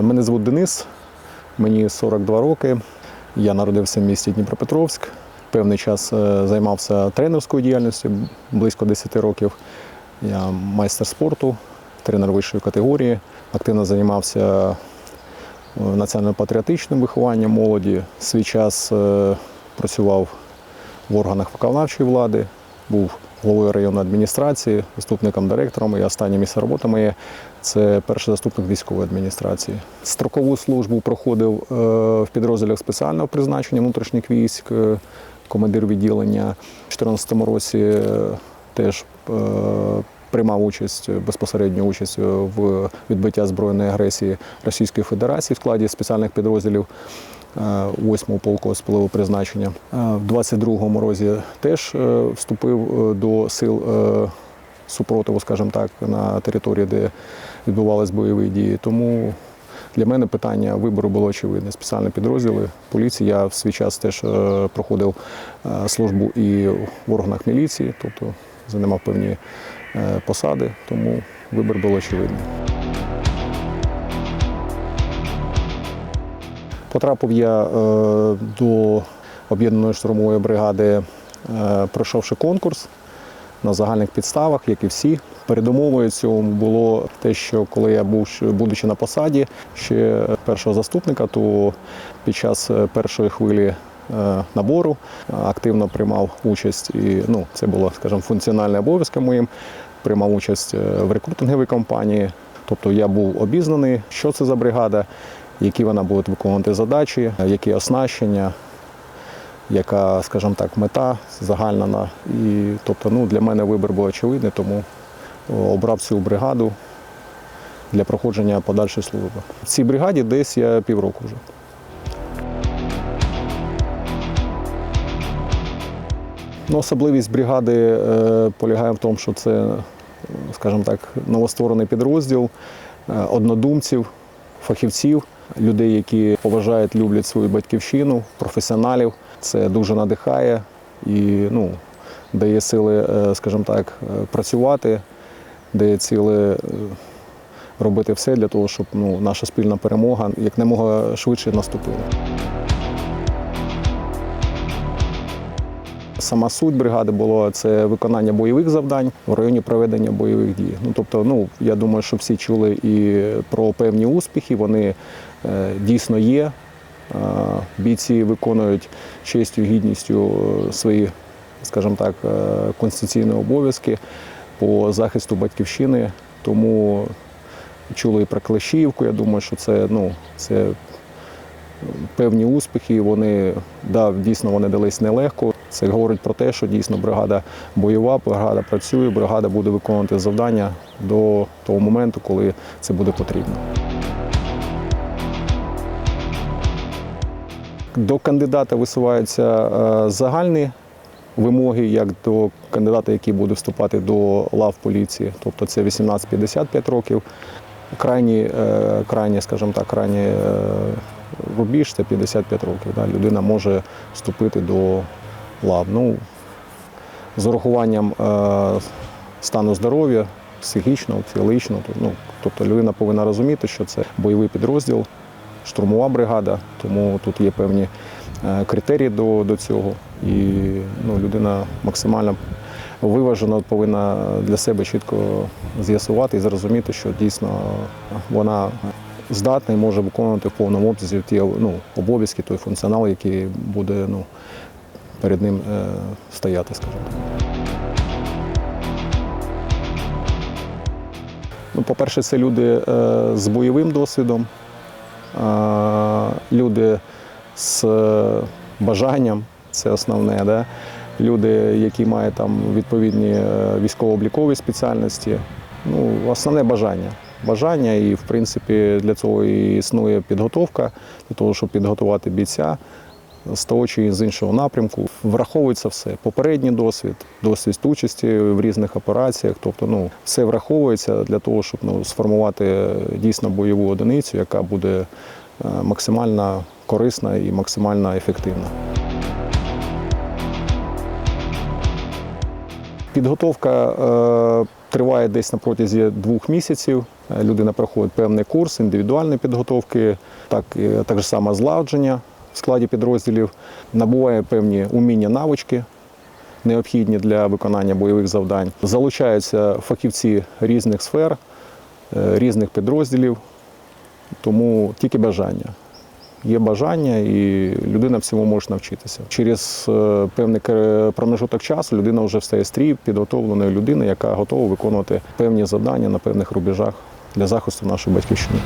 Е, Мене звуть Денис, мені 42 роки. Я народився в місті Дніпропетровськ. Певний час е, займався тренерською діяльністю близько 10 років. Я майстер спорту, тренер вищої категорії. Активно займався е, національно-патріотичним вихованням молоді. Свій час працював в органах виконавчої влади, був головою районної адміністрації, заступником директором. І останнє місце роботи моє це перший заступник військової адміністрації. Строкову службу проходив е, в підрозділах спеціального призначення внутрішніх військ, е, командир відділення. У 2014 році е, теж приймав участь безпосередню участь в відбиття збройної агресії Російської Федерації в складі спеціальних підрозділів. 8-го полку спілового призначення. Е, В 22-му році теж е, вступив е, до сил е, супротиву, скажімо так, на території, де відбувалися бойові дії. Тому для мене питання вибору було очевидне. Спеціальні підрозділи поліції. Я в свій час теж е, проходив е, службу і в органах міліції, тобто займав певні е, посади, тому вибір був очевидний. Потрапив я е, до об'єднаної штурмової бригади, е, пройшовши конкурс на загальних підставах, як і всі. Передумовою цього було те, що коли я був будучи на посаді ще першого заступника, то під час е, першої хвилі набору активно приймав участь і ну, це було, скажімо, функціональний обов'язком моїм. Приймав участь в рекрутинговій кампанії. Тобто я був обізнаний, що це за бригада, які вона буде виконувати задачі, які оснащення, яка, скажімо так, мета загальна. І, тобто, ну, для мене вибір був очевидний, тому обрав цю бригаду для проходження подальшої служби. В цій бригаді десь я півроку вже. Ну, особливість бригади е, полягає в тому, що це, скажімо так, новостворений підрозділ е, однодумців, фахівців, людей, які поважають, люблять свою батьківщину, професіоналів. Це дуже надихає і ну, дає сили, е, скажімо так, е, працювати, дає сили е, робити все для того, щоб ну, наша спільна перемога якнаймога швидше наступила. Сама суть бригади було це виконання бойових завдань в районі проведення бойових дій. Ну тобто, ну я думаю, що всі чули і про певні успіхи. Вони е, дійсно є. Е, бійці виконують честю, гідністю е, свої, скажімо так, конституційні обов'язки по захисту батьківщини. Тому чули і про Клещіївку. Я думаю, що це ну це певні успіхи. Вони да, дійсно вони дались нелегко. Це говорить про те, що дійсно бригада бойова, бригада працює, бригада буде виконувати завдання до того моменту, коли це буде потрібно. До кандидата висуваються е, загальні вимоги, як до кандидата, який буде вступати до лав поліції, тобто це 18-55 років. Крайні, е, крайні, скажімо так, крайні е, рубіж це 55 років. Людина може вступити до лав. Ну, з урахуванням е, стану здоров'я, психічного, психологічного. Ну, тобто людина повинна розуміти, що це бойовий підрозділ, штурмова бригада, тому тут є певні е, критерії до, до цього. І ну, людина максимально виважено повинна для себе чітко з'ясувати і зрозуміти, що дійсно вона здатна і може виконувати в повному обсязі ті ну, обов'язки, той функціонал, який буде ну, перед ним е, стояти, скажімо так. Ну, по-перше, це люди е, з бойовим досвідом, люди з е, бажанням, це основне, да? люди, які мають там відповідні військово-облікові спеціальності. Ну, основне бажання. Бажання, і в принципі для цього і існує підготовка, для того, щоб підготувати бійця з того чи з іншого напрямку. Враховується все. Попередній досвід, досвід участі в різних операціях. Тобто, ну, все враховується для того, щоб ну, сформувати дійсно бойову одиницю, яка буде е, максимально корисна і максимально ефективна. Підготовка е, триває десь на протязі двох місяців. Людина проходить певний курс індивідуальної підготовки, так, так само злагодження складі підрозділів, набуває певні уміння, навички, необхідні для виконання бойових завдань. Залучаються фахівці різних сфер, е, різних підрозділів, тому тільки бажання. Є бажання, і людина всьому може навчитися. Через е, певний промежуток часу людина вже встає стрій підготовленою людиною, яка готова виконувати певні завдання на певних рубежах для захисту нашої батьківщини.